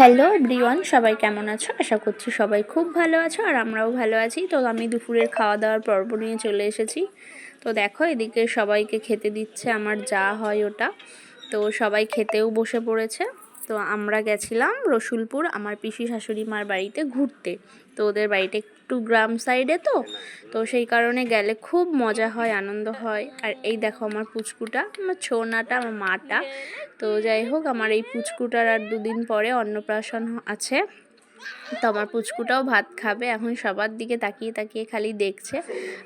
Hello ব্রিওয়ান সবাই কেমন আছো? আশা করছি সবাই খুব ভালো আছো আর আমরাও ভালো আছি। তো আমি দুপুরের খাওয়া দাওয়ার পর্ব নিয়ে চলে এসেছি। তো দেখো, এদিকে সবাইকে খেতে দিচ্ছে আমার যা হয় ওটা। তো সবাই খেতেও বসে পড়েছে। তো আমরা গেছিলাম রসুলপুর, আমার পিসি শাশুড়ি মার বাড়িতে ঘুরতে। তো ওদের বাড়িটা একটু গ্রাম সাইডে তো তো সেই কারণে গেলে খুব মজা হয়, আনন্দ হয়। আর এই দেখো আমার পুচকুটা, আমার ছোনাটা, আমার মাটা। তো যাই হোক, আমার এই পুচকুটার আর দুদিন পরে অন্নপ্রাশন আছে। তো আমার পুচকুটাও ভাত খাবে, এখন সবার দিকে তাকিয়ে তাকিয়ে খালি দেখছে।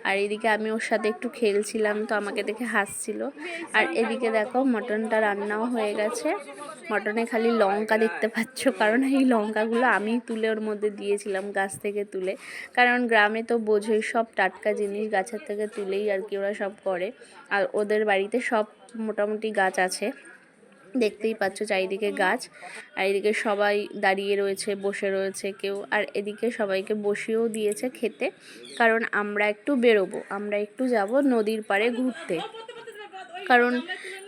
আর এদিকে আমি ওর সাথে একটু খেলছিলাম, তো আমাকে দেখে হাসছিল। আর এদিকে দেখো মটনটা রান্নাও হয়ে গেছে। মটনে খালি লঙ্কা দেখতে পাচ্ছ, কারণ এই লঙ্কাগুলো আমি তুলে ওর মধ্যে দিয়েছিলাম গাছ থেকে তুলে। কারণ গ্রামে তো বোঝোই সব টাটকা জিনিস গাছের থেকে তুলেই আর কি ওরা সব করে। আর ওদের বাড়িতে সব মোটামুটি গাছ আছে। দেখতেই পাচ্ছ চারিদিকে গাছ। আর এদিকে সবাই দাঁড়িয়ে রয়েছে, বসে রয়েছে কেউ। আর এদিকে সবাইকে বসিয়েও দিয়েছে খেতে, কারণ আমরা একটু বেরোবো। আমরা একটু যাব নদীর পাড়ে ঘুরতে। কারণ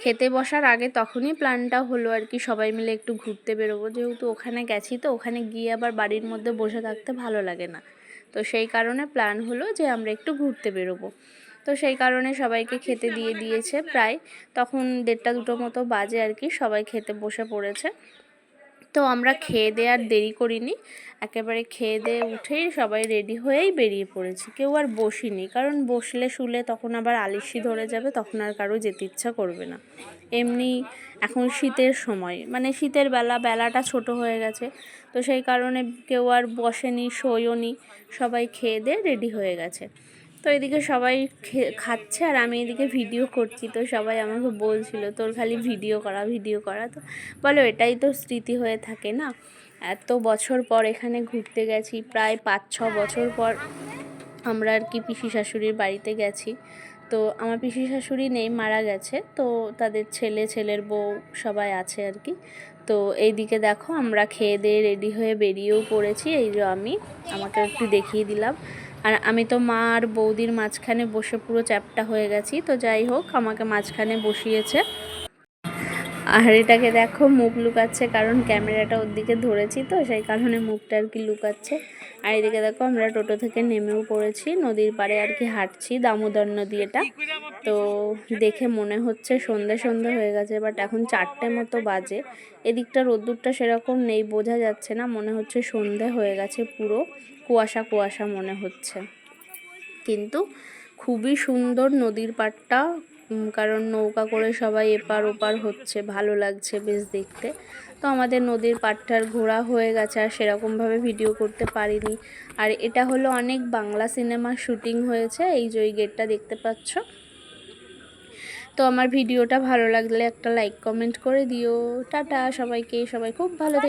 খেতে বসার আগে তখনই প্ল্যানটা হলো আর কি সবাই মিলে একটু ঘুরতে বেরোবো। যেহেতু ওখানে গেছি তো, ওখানে গিয়ে আবার বাড়ির মধ্যে বসে থাকতে ভালো লাগে না। তো সেই কারণে প্ল্যান হলো যে আমরা একটু ঘুরতে বেরোবো। তো সেই কারণে সবাইকে খেতে দিয়ে দিয়েছে প্রায়। তখন দেড়টা দুটো মতো বাজে আর কি সবাই খেতে বসে পড়েছে। তো আমরা খেয়ে দিয়ে আর দেরি করিনি। একেবারে খেয়ে দিয়ে উঠেই সবাই রেডি হয়েই বেরিয়ে পড়েছি। কেউ আর বসিনি। কারণ বসলে শুলে তখন আবার আলিশি ধরে যাবে, তখন আর কারও যেতে ইচ্ছা করবে না। এমনি এখন শীতের সময়। মানে শীতের বেলা, বেলাটা ছোট হয়ে গেছে। তো সেই কারণে কেউ আর বসেনি, শোয়নি। সবাই খেয়ে দিয়ে রেডি হয়ে গেছে। তো এদিকে সবাই খাচ্ছে আর আমি এদিকে ভিডিও করছি। তো সবাই আমাকে বলছিল, তোর খালি ভিডিও করা ভিডিও করা। তো বলো, এটাই তো স্মৃতি হয়ে থাকে না? এত বছর পর এখানে ঘুরতে গেছি, প্রায় পাঁচ, ছ বছর পর আমরা আর কি পিসি শাশুড়ির বাড়িতে গেছি। তো আমার পিসি শাশুড়ি নেই, মারা গেছে। তো তাদের ছেলে, ছেলের বউ সবাই আছে আর কি। তো এইদিকে দেখো, আমরা খেয়ে দিয়ে রেডি হয়ে বেরিয়েও পড়েছি। এই যে আমি, আমাকে একটু দেখিয়ে দিলাম। আর আমি তো মা আর বৌদির মাঝখানে বসে পুরো চ্যাপটা হয়ে গেছি, তো যাই হোক, আমাকে মাঝখানে বসিয়েছে। আর এটাকে দেখো মুখ লুকাচ্ছে, কারণ ক্যামেরাটা ওর দিকে ধরেছি তো, সেই কারণে মুখটা আর কি লুকাচ্ছে। আর এদিকে দেখো আমরা টোটো থেকে নেমেও পড়েছি, নদীর পাড়ে আর কি হাঁটছি, দামোদর নদী এটা। তো দেখে মনে হচ্ছে সন্ধে সন্ধে হয়ে গেছে বাট এখন চারটে মতো বাজে। এদিকটা রোদ্দুরটা সেরকম নেই, বোঝা যাচ্ছে না, মনে হচ্ছে সন্ধে হয়ে গেছে পুরো, কুয়াশা কুয়াশা মনে হচ্ছে। কিন্তু খুবই সুন্দর নদীর পাড়টা কারণ নৌকা করে সবাই এপার ওপার হচ্ছে, ভালো লাগছে বেশ দেখতে। তো আমাদের নদীর পাড়টার ঘোরা হয়ে গেছে, আর সেরকমভাবে ভিডিও করতে পারিনি। আর এটা হলো অনেক বাংলা সিনেমার শুটিং হয়েছে, এই যে ওই গেটটা দেখতে পাচ্ছ। তো আমার ভিডিওটা ভালো লাগলে একটা লাইক কমেন্ট করে দিও। টাটা সবাইকে, সবাই খুব ভালো